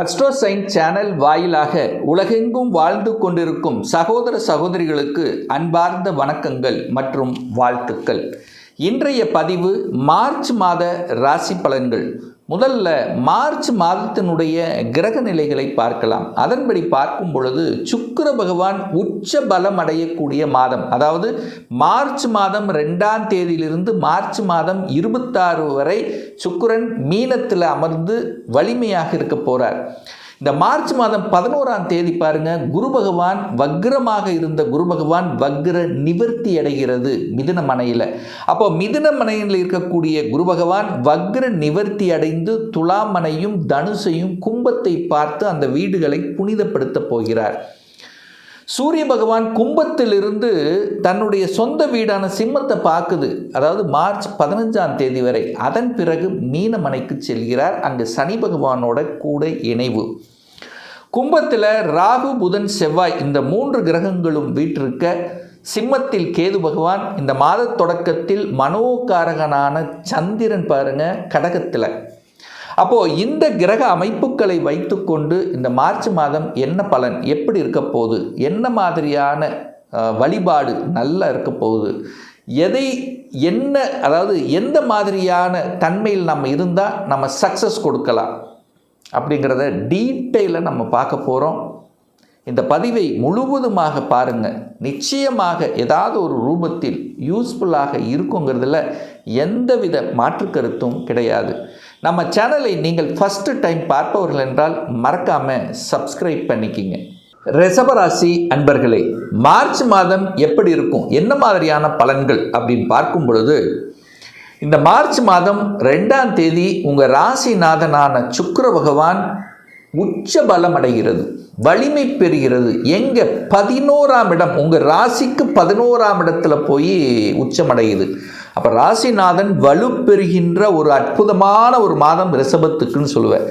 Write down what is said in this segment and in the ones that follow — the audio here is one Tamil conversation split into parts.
அஸ்ட்ரோசைன் சேனல் வாயிலாக உலகெங்கும் வாழ்ந்து கொண்டிருக்கும் சகோதர சகோதரிகளுக்கு அன்பார்ந்த வணக்கங்கள் மற்றும் வாழ்த்துக்கள். இன்றைய பதிவு மார்ச் மாத ராசி பலன்கள். முதல்ல மார்ச் மாதத்தினுடைய கிரக நிலைகளை பார்க்கலாம். அதன்படி பார்க்கும் பொழுது சுக்கர பகவான் உச்ச பலம் அடையக்கூடிய மாதம். அதாவது மார்ச் மாதம் ரெண்டாம் தேதியிலிருந்து மார்ச் மாதம் இருபத்தாறு வரை சுக்கரன் மீனத்தில் அமர்ந்து வலிமையாக இருக்க போகிறார் இந்த மார்ச் மாதம் பதினோராம் தேதி பாருங்க குரு பகவான் வக்ரமாக இருந்த குரு பகவான் வக்ர நிவர்த்தி அடைகிறது மிதுன மனையில் அப்போ மிதுன மனையில் இருக்கக்கூடிய குரு பகவான் வக்ர நிவர்த்தி அடைந்து துலாமனையும் தனுசையும் கும்பத்தை பார்த்து அந்த வீடுகளை புனிதப்படுத்தப் போகிறார். சூரிய பகவான் கும்பத்திலிருந்து தன்னுடைய சொந்த வீடான சிம்மத்தை பார்க்குது. அதாவது மார்ச் பதினஞ்சாம் தேதி வரை. அதன் பிறகு மீனமனைக்கு செல்கிறார். அங்கு சனி பகவானோட கூட இணைவு. கும்பத்தில் ராகு புதன் செவ்வாய் இந்த மூன்று கிரகங்களும் வீற்றிருக்க சிம்மத்தில் கேது பகவான் இந்த மாத தொடக்கத்தில் மனோகாரகனான சந்திரன் பாருங்க கடகத்தில். அப்போது இந்த கிரக அமைப்புகளை வைத்துக்கொண்டு இந்த மார்ச் மாதம் என்ன பலன் எப்படி இருக்க போகுது என்ன மாதிரியான வழிபாடு நல்லா இருக்க போகுது எதை என்ன அதாவது எந்த மாதிரியான தன்மையில் நம்ம இருந்தால் நம்ம சக்ஸஸ் கொடுக்கலாம் அப்படிங்கிறத டீட்டெயிலாக நம்ம பார்க்க போகிறோம் இந்த பதிவை முழுவதுமாக பாருங்கள் நிச்சயமாக ஏதாவது ஒரு ரூபத்தில் யூஸ்ஃபுல்லாக இருக்குங்கிறதுல எந்தவித மாற்று கருத்தும் கிடையாது. நம்ம சேனலை நீங்கள் ஃபஸ்ட்டு டைம் பார்ப்பவர்கள் என்றால் மறக்காமல் சப்ஸ்கிரைப் பண்ணிக்கிங்க. ரிசபராசி அன்பர்களே மார்ச் மாதம் எப்படி இருக்கும்? என்ன மாதிரியான பலன்கள் அப்படின்னு பார்க்கும் பொழுது இந்த மார்ச் மாதம் ரெண்டாம் தேதி உங்கள் ராசிநாதனான சுக்கர பகவான் உச்ச பலம் அடைகிறது. வலிமை பெறுகிறது. எங்கே பதினோராம் இடம் உங்கள் ராசிக்கு பதினோராம் இடத்துல போய் உச்சமடையுது அப்போ ராசிநாதன் வலுப்பெறுகின்ற ஒரு அற்புதமான ஒரு மாதம் ரிஷபத்துக்குன்னு சொல்லுவேன்.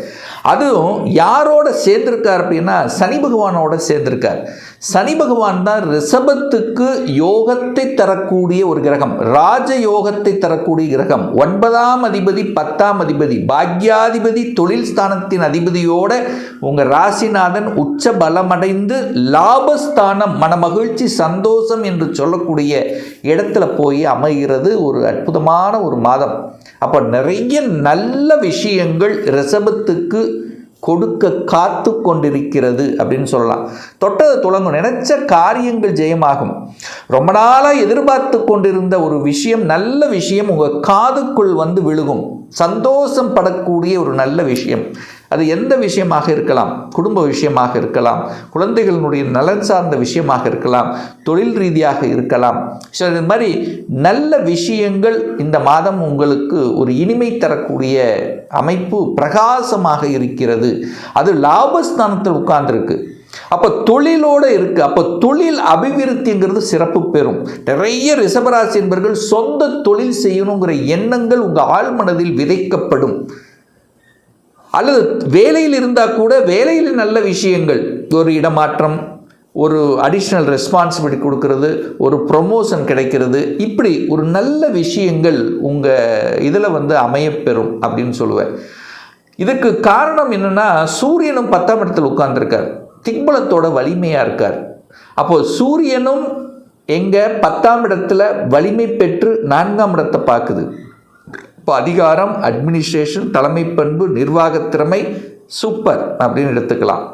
அதுவும் யாரோட சேர்ந்திருக்கார் அப்படின்னா சனி பகவானோட சேர்ந்திருக்கார். சனி பகவான் தான் ரிஷபத்துக்கு யோகத்தை தரக்கூடிய ஒரு கிரகம். ராஜ யோகத்தை தரக்கூடிய கிரகம். ஒன்பதாம் அதிபதி பத்தாம் அதிபதி பாக்யாதிபதி தொழில் ஸ்தானத்தின் அதிபதியோட உங்கள் ராசிநாதன் உச்ச பலமடைந்து லாபஸ்தானம் மனமகிழ்ச்சி சந்தோஷம் என்று சொல்லக்கூடிய இடத்துல போய் அமைகிறது ஒரு அற்புதமான ஒரு மாதம். அப்போ நிறைய நல்ல விஷயங்கள் ரிஷபத்துக்கு கொடுக்க காத்து கொண்டிருக்கிறது அப்படின்னு சொல்லலாம். தொட்டது துளங்கும் நினைச்ச காரியங்கள் ஜெயமாகும். ரொம்ப நாளாக எதிர்பார்த்து கொண்டிருந்த ஒரு விஷயம் நல்ல விஷயம் உங்கள் காதுக்குள் வந்து விழுகும். சந்தோஷம் படக்கூடிய ஒரு நல்ல விஷயம். அது எந்த விஷயமாக இருக்கலாம்? குடும்ப விஷயமாக இருக்கலாம். குழந்தைகளினுடைய நலன் சார்ந்த விஷயமாக இருக்கலாம். தொழில் ரீதியாக இருக்கலாம். ஸோ இது மாதிரி நல்ல விஷயங்கள் இந்த மாதம் உங்களுக்கு ஒரு இனிமை தரக்கூடிய அமைப்பு பிரகாசமாக இருக்கிறது. அது லாபஸ்தானத்தில் உட்கார்ந்துருக்கு. அப்போ தொழிலோடு இருக்குது அப்போ தொழில் அபிவிருத்திங்கிறது சிறப்பு பெறும். நிறைய ரிசபராசி என்பர்கள் சொந்த தொழில் செய்யணுங்கிற எண்ணங்கள் உங்கள் ஆழ்மனதில் விதைக்கப்படும். அல்லது வேலையில் இருந்தால் கூட வேலையில் நல்ல விஷயங்கள் ஒரு இடமாற்றம் ஒரு அடிஷ்னல் ரெஸ்பான்சிபிலிட்டி கொடுக்கறது ஒரு ப்ரொமோஷன் கிடைக்கிறது இப்படி ஒரு நல்ல விஷயங்கள் உங்கள் இதில் வந்து அமையப்பெறும் அப்படின்னு சொல்லுவேன். இதுக்கு காரணம் என்னென்னா சூரியனும் பத்தாம் இடத்தில் உட்கார்ந்துருக்கார். திக்பலத்தோட வலிமையாக இருக்கார். அப்போது சூரியனும் எங்கே பத்தாம் இடத்துல வலிமை பெற்று நான்காம் இடத்தை பார்க்குது. இப்போ அதிகாரம் அட்மினிஸ்ட்ரேஷன் தலைமை பண்பு நிர்வாகத் திறமை சூப்பர் அப்படின்னு எடுத்துக்கலாம்.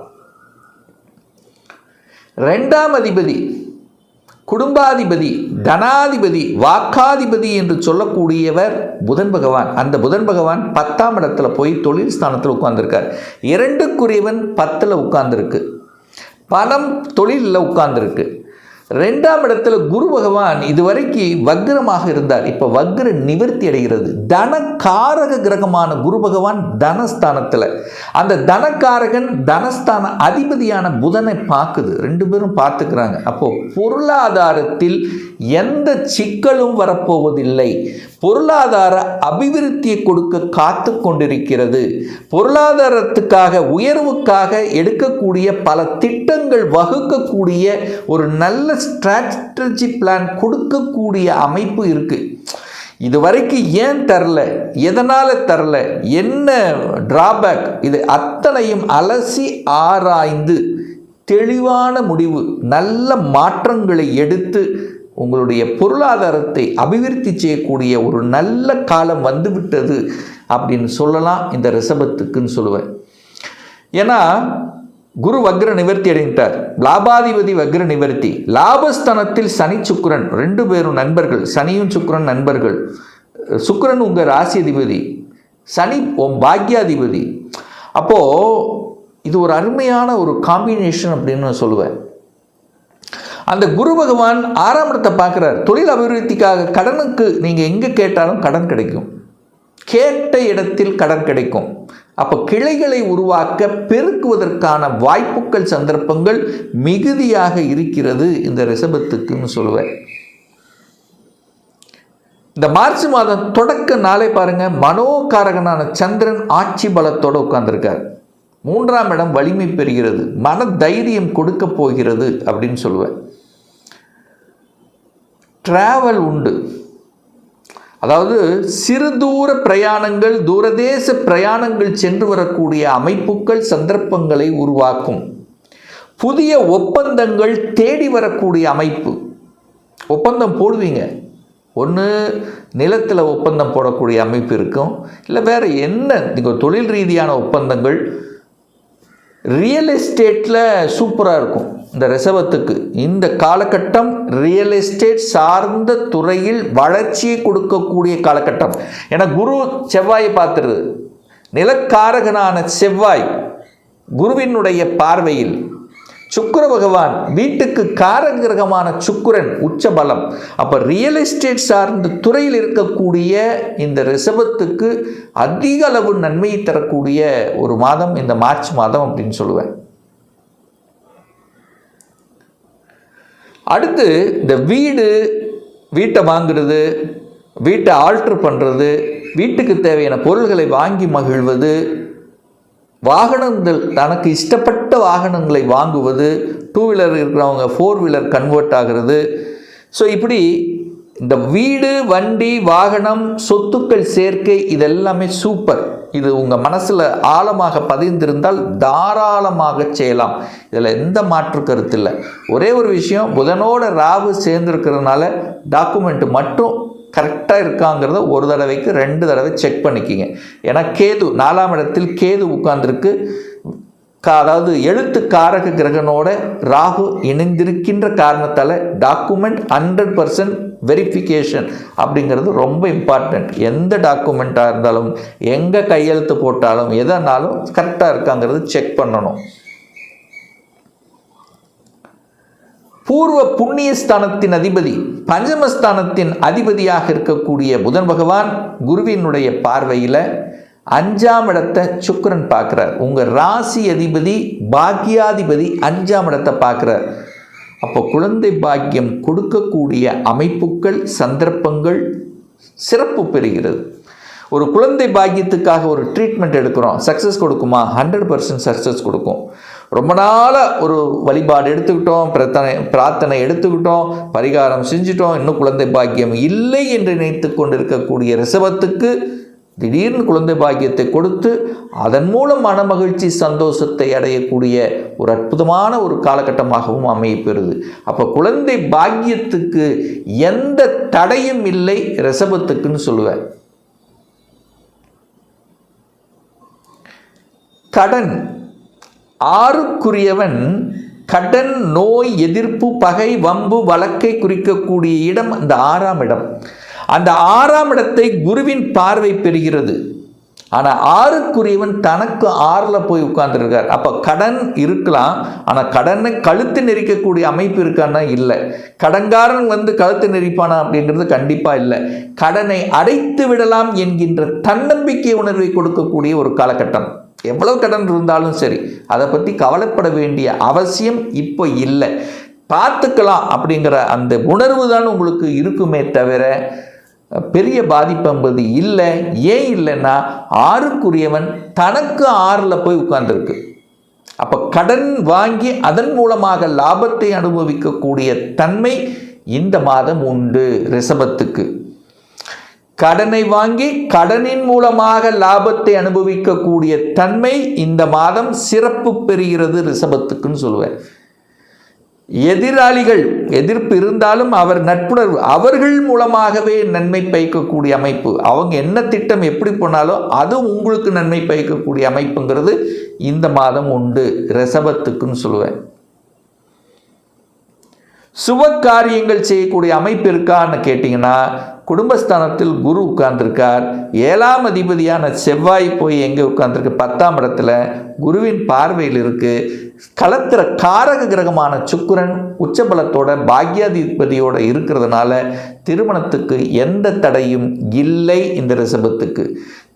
ரெண்டாம் அதிபதி குடும்பாதிபதி தனாதிபதி வாக்காதிபதி என்று சொல்லக்கூடியவர் புதன் பகவான். அந்த புதன் பகவான் பத்தாம் இடத்துல போய் தொழில் ஸ்தானத்தில் உட்கார்ந்துருக்கார். இரண்டுக்குரியவன் பத்தில் உட்கார்ந்துருக்கு. பணம் தொழிலில் உட்கார்ந்துருக்கு. ரெண்டாம் இடத்துல குரு பகவான் இதுவரைக்கு வக்ரமாக இருந்தார். இப்போ வக்ர நிவர்த்தி அடைகிறது. தனக்காரக கிரகமான குரு பகவான் தனஸ்தானத்தில். அந்த தனக்காரகன் தனஸ்தான அதிபதியான புதனை பார்க்குது. ரெண்டு பேரும் பார்த்துக்கிறாங்க. அப்போது பொருளாதாரத்தில் எந்த சிக்கலும் வரப்போவதில்லை. பொருளாதார அபிவிருத்தியை கொடுக்க காத்து கொண்டிருக்கிறது. பொருளாதாரத்துக்காக உயர்வுக்காக எடுக்கக்கூடிய பல திட்டங்கள் வகுக்கக்கூடிய ஒரு நல்ல ஸ்ட்ராட்டஜி பிளான் கொடுக்கக்கூடிய அமைப்பு இருக்குது இது வரைக்கும் ஏன் தரல? எதனால் தரல? என்ன டிராபேக் இது அத்தனையும் அலசி ஆராய்ந்து தெளிவான முடிவு நல்ல மாற்றங்களை எடுத்து உங்களுடைய பொருளாதாரத்தை அபிவிருத்தி செய்யக்கூடிய ஒரு நல்ல காலம் வந்துவிட்டது அப்படின்னு சொல்லலாம் இந்த ரிஷபத்துக்குன்னு சொல்லுவேன். ஏன்னா குரு வக்ர நிவர்த்தி அடைந்தார் லாபாதிபதி வக்ர நிவர்த்தி. லாபஸ்தனத்தில் சனி சுக்கரன். ரெண்டு பேரும் நண்பர்கள். சனியும் சுக்கரன் நண்பர்கள். சுக்கரன் உங்கள் ராசி அதிபதி. சனி உன் பாக்யாதிபதி. அப்போது இது ஒரு அருமையான ஒரு காம்பினேஷன் அப்படின்னு நான் சொல்லுவேன். அந்த குரு பகவான் ஆறாம் இடத்தை பார்க்குறார். தொழில் அபிவிருத்திக்காக கடனுக்கு நீங்கள் எங்கே கேட்டாலும் கடன் கிடைக்கும். கேட்ட இடத்தில் கடன் கிடைக்கும். அப்போ கிளைகளை உருவாக்க பெருக்குவதற்கான வாய்ப்புகள் சந்தர்ப்பங்கள் மிகுதியாக இருக்கிறது இந்த ரிசபத்துக்குன்னு சொல்லுவேன் இந்த மார்ச் மாதம் தொடக்க நாளை பாருங்கள் மனோகாரகனான சந்திரன் ஆட்சி பலத்தோடு உட்கார்ந்துருக்கார். மூன்றாம் இடம் வலிமை பெறுகிறது. மன தைரியம் கொடுக்க போகிறது அப்படின்னு சொல்லுவேன். டிராவல் உண்டு. அதாவது சிறு தூர பிரயாணங்கள் தூரதேச பிரயாணங்கள் சென்று வரக்கூடிய அமைப்புகள் சந்தர்ப்பங்களை உருவாக்கும். புதிய ஒப்பந்தங்கள் தேடி வரக்கூடிய அமைப்பு. ஒப்பந்தம் போடுவீங்க. ஒன்று நிலத்தில் ஒப்பந்தம் போடக்கூடிய அமைப்பு இருக்கும். இல்லை வேறு என்ன? நீங்கள் தொழில் ரீதியான ஒப்பந்தங்கள் ரியல் எஸ்டேட்டில் சூப்பராக இருக்கும். இந்த ரிசவத்துக்கு இந்த காலகட்டம் ரியல் எஸ்டேட் சார்ந்த துறையில் வளர்ச்சியை கொடுக்கக்கூடிய காலகட்டம். ஏன்னா குரு செவ்வாயை பார்த்துருது. நிலக்காரகனான செவ்வாய் குருவினுடைய பார்வையில் சுக்கர பகவான் வீட்டுக்கு காரகிரகமான சுக்கிரன் உச்ச பலம். அப்போ ரியல் எஸ்டேட் சார்ந்த துறையில் இருக்கக்கூடிய இந்த ரிசபத்துக்கு அதிக அளவு நன்மையை தரக்கூடிய ஒரு மாதம் இந்த மார்ச் மாதம் அப்படின்னு சொல்லுவேன். அடுத்து இந்த வீடு வீட்டை வாங்குறது வீட்டை ஆல்ட்ரு பண்ணுறது வீட்டுக்கு தேவையான பொருள்களை வாங்கி மகிழ்வது வாகனங்கள் தனக்கு இஷ்டப்பட்ட வாகனங்களை வாங்குவது டூ வீலர் இருக்கிறவங்க ஃபோர் வீலர் கன்வெர்ட் ஆகிறது. ஸோ இப்படி இந்த வீடு வண்டி வாகனம் சொத்துக்கள் சேர்க்கை இதெல்லாமே சூப்பர் இது உங்கள் மனசில் ஆழமாக பதிந்திருந்தால் தாராளமாக செய்யலாம். இதில் எந்த மாற்று கருத்து இல்லை. ஒரே ஒரு விஷயம் புதனோட ராவு சேர்ந்துருக்கிறதுனால டாக்குமெண்ட் மட்டும் கரெக்டாக இருக்காங்கிறத ஒரு தடவைக்கு ரெண்டு தடவை செக் பண்ணிக்கிங்க. ஏன்னா கேது நாலாம் இடத்தில் கேது உட்கார்ந்துருக்கு. அதாவது எழுத்து காரக கிரகனோட ராகு இணைந்திருக்கின்ற காரணத்தால் டாக்குமெண்ட் ஹண்ட்ரட் பர்சன்ட் வெரிஃபிகேஷன் அப்படிங்கிறது ரொம்ப இம்பார்ட்டண்ட் எந்த டாக்குமெண்ட்டாக இருந்தாலும் எங்கே கையெழுத்து போட்டாலும் எதனாலும் கரெக்டாக இருக்காங்கிறது செக் பண்ணணும். பூர்வ புண்ணியஸ்தானத்தின் அதிபதி பஞ்சமஸ்தானத்தின் அதிபதியாக இருக்கக்கூடிய புதன் பகவான் குருவினுடைய பார்வையில் அஞ்சாம் இடத்தை சுக்கரன் பார்க்குறார். உங்கள் ராசி அதிபதி பாக்கியாதிபதி அஞ்சாம் இடத்தை பார்க்குறார். அப்போ குழந்தை பாக்கியம் கொடுக்கக்கூடிய அமைப்புகள் சந்தர்ப்பங்கள் சிறப்பு பெறுகிறது. ஒரு குழந்தை பாக்கியத்துக்காக ஒரு ட்ரீட்மெண்ட் எடுக்கிறோம். சக்ஸஸ் கொடுக்குமா? ஹண்ட்ரட் பர்சன்ட் சக்ஸஸ் கொடுக்கும். ரொம்ப நாளாக ஒரு வழிபாடு எடுத்துக்கிட்டோம் பிரார்த்தனை பிரார்த்தனை எடுத்துக்கிட்டோம் பரிகாரம் செஞ்சிட்டோம் இன்னும் குழந்தை பாக்கியம் இல்லை என்று நினைத்து கொண்டிருக்கக்கூடிய ரிசவத்துக்கு திடீர்னு குழந்தை பாக்கியத்தை கொடுத்து அதன் மூலம் மனமகிழ்ச்சி சந்தோஷத்தை அடையக்கூடிய ஒரு அற்புதமான ஒரு காலகட்டமாகவும் அமையப்பெறுது. அப்போ குழந்தை பாக்கியத்துக்கு எந்த தடையும் இல்லை ரிசபத்துக்குன்னு சொல்லுவேன். கடன். ஆறுக்குரியவன் கடன் நோய் எதிர்ப்பு பகை வம்பு வழக்கை குறிக்கக்கூடிய இடம் அந்த ஆறாம் இடம். அந்த ஆறாம் இடத்தை குருவின் பார்வை பெறுகிறது. ஆனால் ஆறுக்குரியவன் தனக்கு ஆறில் போய் உட்கார்ந்துருக்கார். அப்போ கடன் இருக்கலாம். ஆனால் கடனை கழுத்து நெரிக்கக்கூடிய அமைப்பு இருக்கான்னா இல்லை. கடன்காரன் வந்து கழுத்து நெரிப்பானா அப்படிங்கிறது கண்டிப்பாக இல்லை. கடனை அடைத்து விடலாம் என்கின்ற தன்னம்பிக்கை உணர்வை கொடுக்கக்கூடிய ஒரு காலகட்டம். எவ்வளவு கடன் இருந்தாலும் சரி அதை பற்றி கவலைப்பட வேண்டிய அவசியம் இப்போ இல்லை. பார்த்துக்கலாம் அப்படிங்கிற அந்த உணர்வு தான் உங்களுக்கு இருக்குமே தவிர பெரிய பாதிப்பு என்பது இல்லை. ஏன் இல்லைன்னா ஆறுக்குரியவன் தனக்கு ஆறில் போய் உட்கார்ந்துருக்கு. அப்போ கடன் வாங்கி அதன் மூலமாக லாபத்தை அனுபவிக்கக்கூடிய தன்மை இந்த மாதம் உண்டு ரிஷபத்துக்கு. கடனை வாங்கி கடனின் மூலமாக லாபத்தை அனுபவிக்கக்கூடிய தன்மை இந்த மாதம் சிறப்பு பெறுகிறது ரிஷபத்துக்குன்னு சொல்லுவேன் எதிராளிகள் எதிர்ப்பு இருந்தாலும் அவர் நட்புணர்வு அவர்கள் மூலமாகவே நன்மை பயக்கக்கூடிய அமைப்பு. அவங்க என்ன திட்டம் எப்படி போனாலும் அது உங்களுக்கு நன்மை பயக்கக்கூடிய அமைப்புங்கிறது இந்த மாதம் உண்டு ரிஷபத்துக்குன்னு சொல்லுவேன் சுப காரியங்கள் செய்யக்கூடிய அமைப்பு இருக்கான்னு கேட்டிங்கன்னா குடும்பஸ்தானத்தில் குரு உட்கார்ந்துருக்கார். ஏழாம் அதிபதியான செவ்வாய் போய் எங்கே உட்கார்ந்துருக்கு? பத்தாம் இடத்துல குருவின் பார்வையில் இருக்குது களத்திர காரக கிரகமான சுக்கிரன் உச்சபலத்தோட பாக்யாதிபதியோட இருக்கிறதுனால திருமணத்துக்கு எந்த தடையும் இல்லை இந்த ரிசபத்துக்கு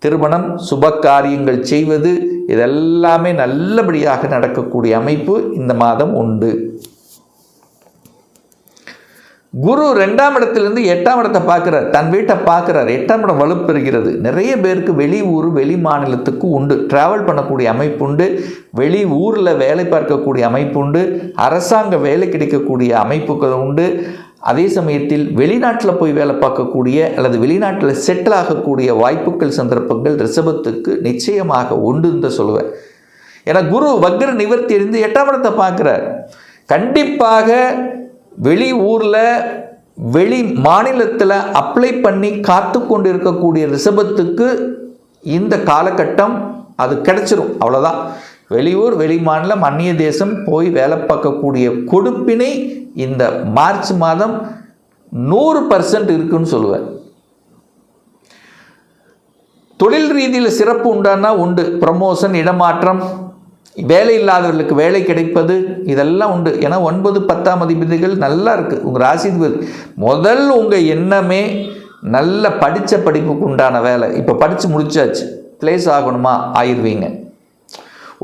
திருமணம் சுப காரியங்கள் செய்வது இதெல்லாமே நல்லபடியாக நடக்கக்கூடிய அமைப்பு இந்த மாதம் உண்டு. குரு ரெண்டாம் இடத்துலேருந்து எட்டாம் இடத்தை பார்க்குறார். தன் வீட்டை பார்க்குறார். எட்டாம் இடம் வலுப்பெறுகிறது நிறைய பேருக்கு வெளி ஊர் வெளி மாநிலத்துக்கு உண்டு. ட்ராவல் பண்ணக்கூடிய அமைப்பு உண்டு. வெளி ஊரில் வேலை பார்க்கக்கூடிய அமைப்பு உண்டு. அரசாங்க வேலை கிடைக்கக்கூடிய அமைப்புகள் உண்டு. அதே சமயத்தில் வெளிநாட்டில் போய் வேலை பார்க்கக்கூடிய அல்லது வெளிநாட்டில் செட்டில் ஆகக்கூடிய வாய்ப்புகள் சந்தர்ப்பங்கள் ரிஷபத்துக்கு நிச்சயமாக உண்டுன்னு தான் சொல்லுவேன் ஏன்னா குரு வக்ர நிவர்த்தி இருந்து எட்டாம் இடத்தை பார்க்குறார். கண்டிப்பாக வெளி ஊரில் வெளி மாநிலத்தில் அப்ளை பண்ணி காத்து கொண்டு இருக்கக்கூடிய ரிஷபத்துக்கு இந்த காலகட்டம் அது கிடச்சிரும். அவ்வளோதான் வெளியூர் வெளி மாநிலம் அந்நிய தேசம் போய் வேலை பார்க்கக்கூடிய கொடுப்பினை இந்த மார்ச் மாதம் நூறு பர்சன்ட் இருக்குன்னு சொல்லுவேன். தொழில் ரீதியில் சிறப்பு உண்டானா உண்டு. ப்ரமோஷன் இடமாற்றம் வேலை இல்லாதவர்களுக்கு வேலை கிடைப்பது இதெல்லாம் உண்டு. ஏன்னா ஒன்பது பத்தாம் அதிபதிகள் நல்லா இருக்குது உங்கள் ராசிதிபதி முதல் உங்கள் எண்ணமே நல்ல படித்த படிப்புக்கு உண்டான வேலை. இப்போ படித்து முடிச்சாச்சு. ப்ளேஸ் ஆகணுமா? ஆயிடுவீங்க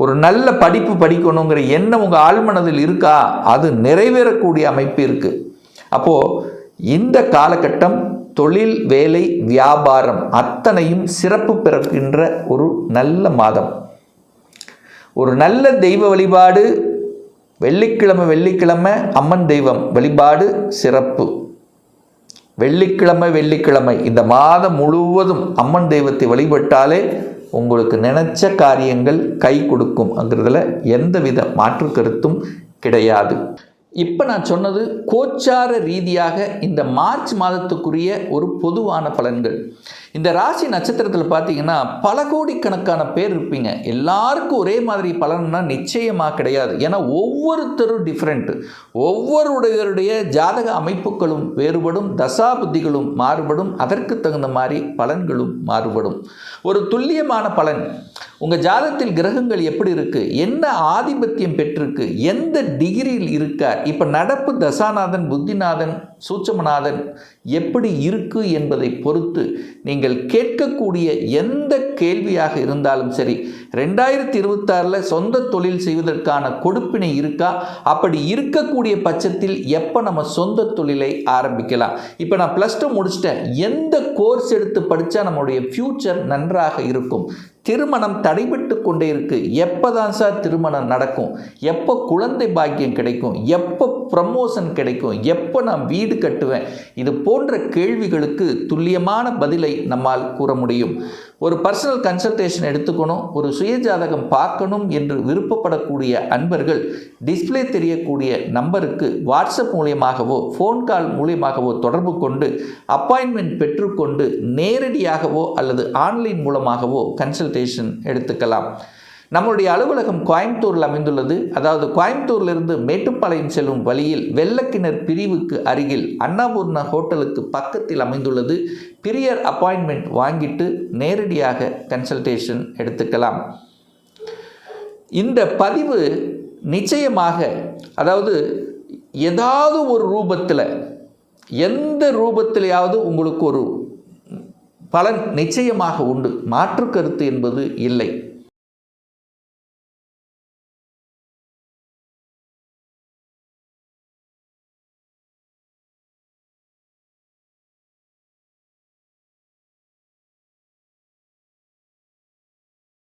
ஒரு நல்ல படிப்பு படிக்கணுங்கிற எண்ணம் உங்கள் ஆழ்மனதில் இருக்கா? அது நிறைவேறக்கூடிய அமைப்பு இருக்குது அப்போது இந்த காலகட்டம் தொழில் வேலை வியாபாரம் அத்தனையும் சிறப்பு பிறக்கின்ற ஒரு நல்ல மாதம். ஒரு நல்ல தெய்வ வழிபாடு வெள்ளிக்கிழமை வெள்ளிக்கிழமை அம்மன் தெய்வம் வழிபாடு சிறப்பு. வெள்ளிக்கிழமை வெள்ளிக்கிழமை இந்த மாதம் முழுவதும் அம்மன் தெய்வத்தை வழிபட்டாலே உங்களுக்கு நினைச்ச காரியங்கள் கை கொடுக்கும்ங்கிறதுல எந்தவித மாற்று கருத்தும் கிடையாது. இப்போ நான் சொன்னது கோச்சார ரீதியாக இந்த மார்ச் மாதத்துக்குரிய ஒரு பொதுவான பலன்கள். இந்த ராசி நட்சத்திரத்தில் பார்த்தீங்கன்னா பல கோடிக்கணக்கான பேர் இருப்பீங்க. எல்லாருக்கும் ஒரே மாதிரி பலன்னா நிச்சயமாக கிடையாது. ஏன்னா ஒவ்வொருத்தரும் டிஃப்ரெண்ட்டு ஒவ்வொருடையருடைய ஜாதக அமைப்புகளும் வேறுபடும் தசா புத்திகளும் மாறுபடும் அதற்கு தகுந்த மாதிரி பலன்களும் மாறுபடும். ஒரு துல்லியமான பலன். உங்கள் ஜாதகத்தில் கிரகங்கள் எப்படி இருக்குது என்ன ஆதிபத்தியம் பெற்றிருக்கு? எந்த டிகிரியில் இருக்கார்? இப்போ நடப்பு தசாநாதன் புத்திநாதன் சூட்சமநாதன் எப்படி இருக்கு என்பதை பொறுத்து நீங்கள் கேட்கக்கூடிய எந்த கேள்வியாக இருந்தாலும் சரி ரெண்டாயிரத்தி இருபத்தாறில் சொந்த தொழில் செய்வதற்கான கொடுப்பினை இருக்கா? அப்படி இருக்கக்கூடிய பட்சத்தில் எப்போ நம்ம சொந்த தொழிலை ஆரம்பிக்கலாம்? இப்போ நான் ப்ளஸ் டூ முடிச்சுட்டேன். எந்த கோர்ஸ் எடுத்து படித்தா நம்மளுடைய ஃப்யூச்சர் நன்றாக இருக்கும்? திருமணம் தடைபட்டு கொண்டே இருக்கு. எப்போ தான் சார் திருமணம் நடக்கும்? எப்போ குழந்தை பாக்கியம் கிடைக்கும்? எப்போ ப்ரமோஷன் கிடைக்கும்? எப்போ நான் வீடு கட்டுவேன்? இது போன்ற கேள்விகளுக்கு துல்லியமான பதிலை நம்மால் கூற முடியும். ஒரு பர்சனல் கன்சல்டேஷன் எடுத்துக்கணும் ஒரு சுயஜாதகம் பார்க்கணும் என்று விருப்பப்படக்கூடிய அன்பர்கள் டிஸ்பிளே தெரியக்கூடிய நம்பருக்கு வாட்ஸ்அப் மூலியமாகவோ ஃபோன் கால் மூலியமாகவோ தொடர்பு கொண்டு அப்பாயின்மெண்ட் பெற்றுக்கொண்டு நேரடியாகவோ அல்லது ஆன்லைன் மூலமாகவோ கன்சல்டேஷன் எடுத்துக்கலாம். நம்முடைய அலுவலகம் கோயம்புத்தூரில் அமைந்துள்ளது. அதாவது கோயம்புத்தூரிலிருந்து மேட்டுப்பாளையம் செல்லும் வழியில் வெள்ளக்கிணர் பிரிவுக்கு அருகில் அன்னபூர்ணா ஹோட்டலுக்கு பக்கத்தில் அமைந்துள்ளது. பிரியர் அப்பாயின்மெண்ட் வாங்கிட்டு நேரடியாக கன்சல்டேஷன் எடுத்துக்கலாம். இந்த பதிவு நிச்சயமாக அதாவது ஏதாவது ஒரு ரூபத்தில் எந்த ரூபத்திலேயாவது உங்களுக்கு ஒரு பலன் நிச்சயமாக உண்டு. மாற்று கருத்து என்பது இல்லை.